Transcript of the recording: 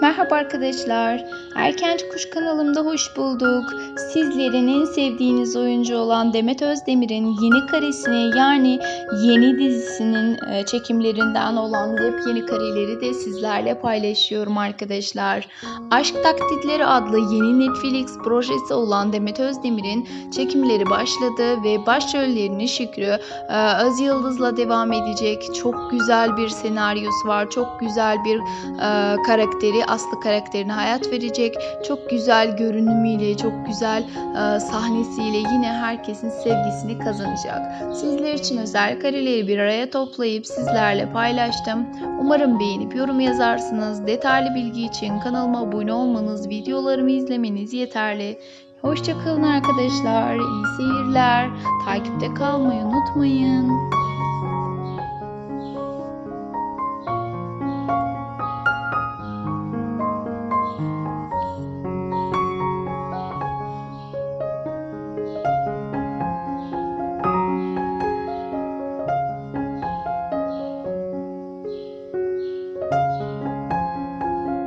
Merhaba arkadaşlar. Erkenci Kuş kanalımda hoş bulduk. Sizlerin en sevdiğiniz oyuncu olan Demet Özdemir'in yeni karesini yani yeni dizisinin e, çekimlerinden olan yepyeni kareleri de sizlerle paylaşıyorum arkadaşlar. Aşk Taklitleri adlı yeni Netflix projesi olan Demet Özdemir'in çekimleri başladı ve başrollerini Şükrü e, Öz Yıldız'la devam edecek. Çok güzel bir senaryosu var. Çok güzel bir e, karakteri, Aslı karakterine hayat verecek. Çok güzel görünümüyle, çok güzel e, sahnesiyle yine herkesin sevgisini kazanacak. Sizler için özel kareleri bir araya toplayıp sizlerle paylaştım. Umarım beğenip yorum yazarsınız. Detaylı bilgi için kanalıma abone olmanız, videolarımı izlemeniz yeterli. Hoşçakalın arkadaşlar. İyi seyirler. Takipte kalmayı unutmayın.